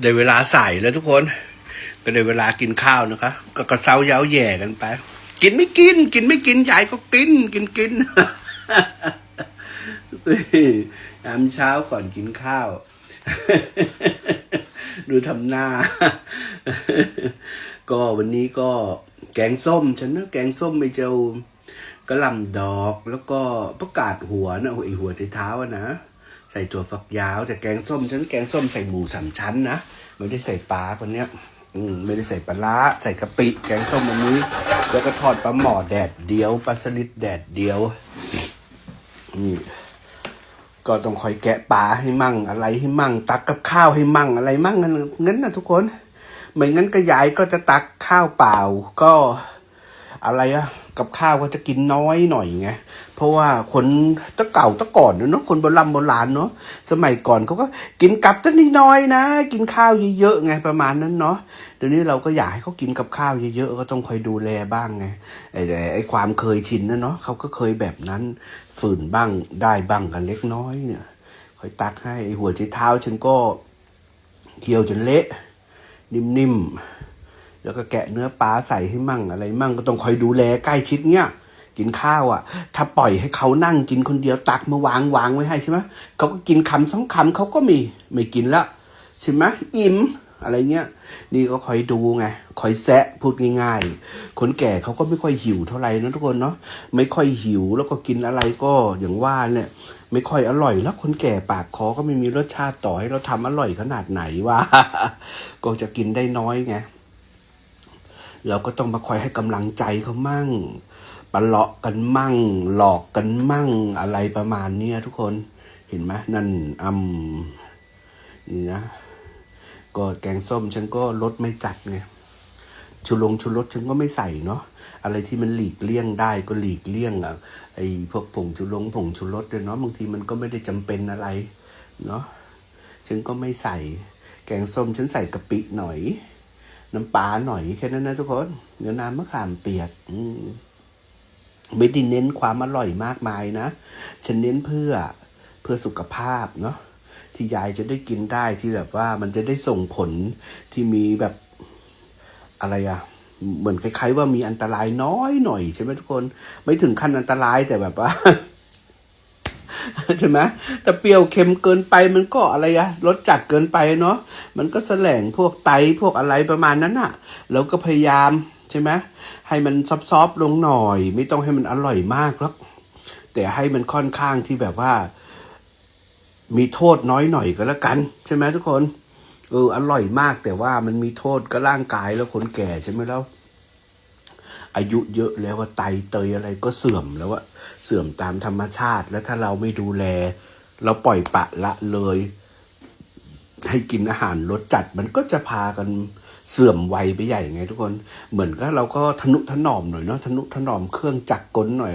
ได้เวลาใส่แล้วทุกคน ก็ได้เวลากินข้าวนะคะ ก็กระเซาเย้าแย่กันไป กินไม่กิน กินไม่กินยายก็กิน กินกินยามเช้าก่อนกินข้าว ดูทำหน้า ก็วันนี้ก็แกงส้ม ฉันนะแกงส้มไม่เจ้ากระลำดอกแล้วก็ประกาศหัวนะไอหัวใจเท้านะ ใส่ถั่วฝักยาวแต่แกงส้มฉันแกงส้มใส่หมูสามชั้นนะไม่ได้ใส่ปลาคนเนี้ยอืมไม่ได้ใส่ปลาร้าใส่กะปิ แกงส้มวันนี้ แล้วก็ทอดปลาหมอแดดเดียวปลาสลิดแดดเดียวนี่ก็ต้องคอยแกะปลาให้มั่งอะไรให้มั่ง ตักกับข้าวให้มั่งอะไรมั่งงั้นงั้นนะทุกคนไม่งั้นก็ยายก็จะตักข้าวเปล่าก็ อะไรอะกับข้าวก็จะกินน้อยหน่อยไงเพราะว่าคนตะเก่าตะก่อนเนาะคนโบราณโบราณเนาะสมัยก่อนเขาก็กินกับตั้งน้อยนะ กินข้าวเยอะๆไงประมาณนั้นเนาะเดี๋ยวนี้เราก็อยากให้เขากินกับข้าวเยอะๆก็ต้องคอยดูแลบ้างไงไอ้ไอ้ความเคยชินนะเนาะเขาก็เคยแบบนั้นฝืนบ้างได้บ้างกันเล็กน้อยเนี่ยคอยตักให้หัวใจเท้าฉันก็เคี่ยวจนเละ นิ่มๆ แล้วก็แกะเนื้อปลาใส่ให้มั่งอะไร มั่งก็ต้องคอยดูแลใกล้ชิดเนี่ยกินข้าวอะ ถ้าปล่อยให้เขานั่งกินคนเดียวตักมาวางวางไว้ให้ใช่ไหมเขาก็กินคำสองคำเขาก็มีไม่กินละใช่ไหมอิ่มอะไรเงี้ย นี่ก็คอยดูไง คอยแซะพูดง่ายๆ คนแก่เขาก็ไม่ค่อยหิวเท่าไหร่นะทุกคนเนาะ ไม่ค่อยหิวแล้วก็กินอะไรก็อย่างว่าเนี่ยไม่ค่อยอร่อยแล้วคนแก่ปากคอก็ไม่มีรสชาติต่อให้เราทำอร่อยขนาดไหนวะก็จะกินได้น้อยไง เราก็ต้องมาคอยให้กำลังใจเขามั่งปะเลาะกันมั่ง หลอกกันมั่งอะไรประมาณเนี้ยทุกคนเห็นไหมนั่นอืมนี่นะ ก็แกงส้มฉันก็รสไม่จัดไงชูลงชูรสฉันก็ไม่ใส่เนาะอะไรที่มันหลีกเลี่ยงได้ก็หลีกเลี่ยงอะไอ้พวกผงชูลงผงชูรสเนี่ยเนาะบางทีมันก็ไม่ได้จำเป็นอะไรเนาะฉันก็ไม่ใส่ แกงส้มฉันใส่กะปิหน่อย น้ำปลาหน่อยแค่นั้นนะทุกคน เดี๋ยวน้ำมะขามเปียกไม่ได้เน้นความอร่อยมากมายนะ ฉันเน้นเพื่อเพื่อสุขภาพเนาะที่ยายจะได้กินได้ที่แบบว่ามันจะได้ส่งผลที่มีแบบอะไรอะเหมือนคล้ายๆว่ามีอันตรายน้อยหน่อยใช่ไหมทุกคน ไม่ถึงขั้นอันตรายแต่แบบว่า ใช่ไหมแต่เปรี้ยวเค็มเกินไปมันก็อะไรอะรสจัดเกินไปเนาะมันก็แสลงพวกไตพวกอะไรประมาณนั้นอะแล้วก็พยายามใช่ไหมให้มันซอฟๆลงหน่อย ไม่ต้องให้มันอร่อยมากหรอกแต่ให้มันค่อนข้างที่แบบว่า มีโทษน้อยหน่อยก็แล้วกัน ใช่ไหมทุกคนเอออร่อยมากแต่ว่ามันมีโทษก็ร่างกายแล้วคนแก่ใช่ไหมแล้ว อายุเยอะแล้วว่าไตเตยอะไรก็เสื่อมแล้วว่าเสื่อมตามธรรมชาติ แล้วถ้าเราไม่ดูแล เราปล่อยปะละเลย ให้กินอาหารรสจัดมันก็จะพากันเสื่อมวัยไปใหญ่ไงทุกคน เหมือนก็เราก็ทนุถนอมหน่อยเนาะทนุถนอมเครื่องจักรกลหน่อย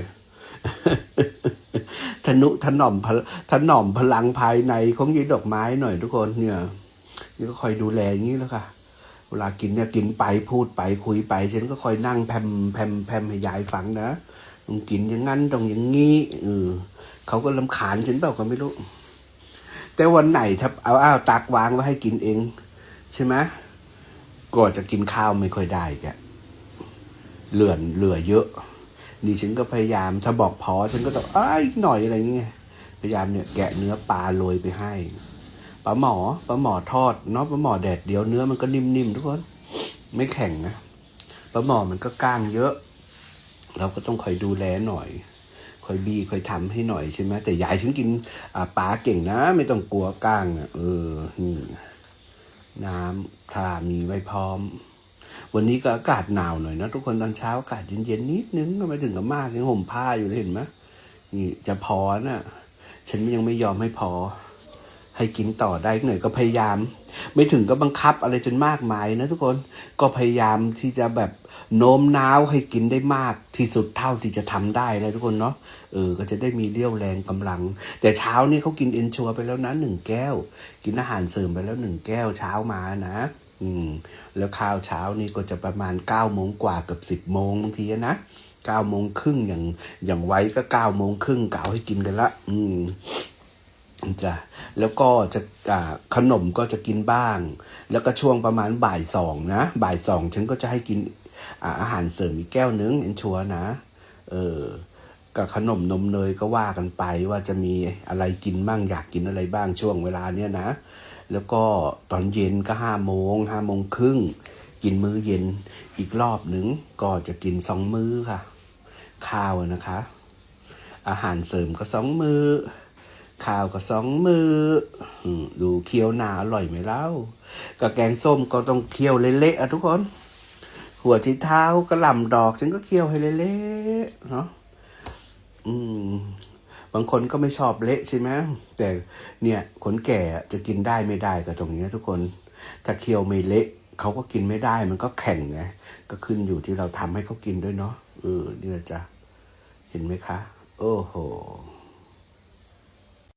ทนุถนอมพลถนอมพลังภายในของยีดอกไม้หน่อยทุกคนเนี่ยนี่ก็คอยดูแลอย่างนี้แล้วค่ะ เวลากินเนี่ยกินไปพูดไปคุยไปฉันก็คอยนั่งแพมแพมแพมให้ยายฟังนะต้องกินอย่างนั้นต้องอย่างงี้เออเขาก็ลำขานฉันเปล่าก็ไม่รู้ แต่วันไหนถ้าเอาอ้าวตักวางไว้ให้กินเอง ใช่ไหมก็จะกินข้าวไม่ค่อยได้แกเหลือนเหลือเยอะนี่ฉันก็พยายามถ้าบอกพอฉันก็ต้องอ้าอีกหน่อยอะไรอย่างเงี้ยพยายามเนี่ยแกะเนื้อปลาโรยไปให้ ปลาหมอปลาหมอทอดเนาะปลาหมอแดดเดียวเนื้อมันก็นิ่มๆทุกคนไม่แข็งนะปลาหมอมันก็ก้างเยอะ เราก็ต้องคอยดูแลหน่อยคอยบีคอยทำให้หน่อยใช่ไหมแต่ยายฉันกินปลาเก่งนะ ไม่ต้องกลัวก้างอะเออนี่น้ำถ้ามีไว้พร้อม วันนี้ก็อากาศหนาวหน่อยนะทุกคนตอนเช้าอากาศเย็นๆนิดนึงก็ไม่ถึงกับมากยังห่มผ้าอยู่เลยเห็นไหมนี่จะพอน่ะ ฉันยังไม่ยอมให้พอ ให้กินต่อได้หน่อยก็พยายาม ไม่ถึงก็บังคับอะไรจนมากมายนะทุกคนก็พยายามที่จะแบบโน้มน้าวให้กินได้มากที่สุดเท่าที่จะทำได้เลยทุกคนเนาะเออก็จะได้มีเรี่ยวแรงกำลัง แต่เช้านี่เขากินเอนชัวไปแล้วนะหนึ่งแก้ว กินอาหารเสริมไปแล้วหนึ่งแก้วเช้ามานะอืมแล้วข้าวเช้านี่ก็จะประมาณเก้าโมงกว่าเกับสิบโมงบางทีนะเก้าโมงครึ่งอย่างอย่างไว้ก็เก้าโมงครึ่งเก่าให้กินกันละ อืม จ้ะแล้วก็จะขนมก็จะกินบ้าง แล้วก็ช่วงประมาณบ่ายสองนะ บ่ายสองฉันก็จะให้กินอาอาหารเสริมอีกแก้วนึงเอ็นชัวร์นะ เออกับขนมนมเนยก็ว่ากันไปว่าจะมีอะไรกินบ้างอยากกินอะไรบ้างช่วงเวลาเนี้ยนะ แล้วก็ตอนเย็นก็ห้าโมงห้าโมงครึ่งกินมื้อเย็นอีกรอบหนึ่งก็จะกินสองมื้อค่ะ ข้าวนะคะ อาหารเสริมก็สองมือ ข้าวก็สองมือดูเคี้ยวหนาอร่อยไหมเล่ากับแกงส้มก็ต้องเคี่ยวเละๆอะทุกคน หัวชีเท้ากระหล่ำดอกฉันก็เคี่ยวให้เละๆเนาะอืม บางคนก็ไม่ชอบเละใช่ไหมแต่เนี่ยคนแก่จะกินได้ไม่ได้กับตรงนี้ทุกคน ถ้าเคี่ยวไม่เละเขาก็กินไม่ได้มันก็แข็งไงก็ขึ้นอยู่ที่เราทำให้เขากินด้วยเนาะเออนี่แหละจ้ะเห็นไหมคะ โอ้โห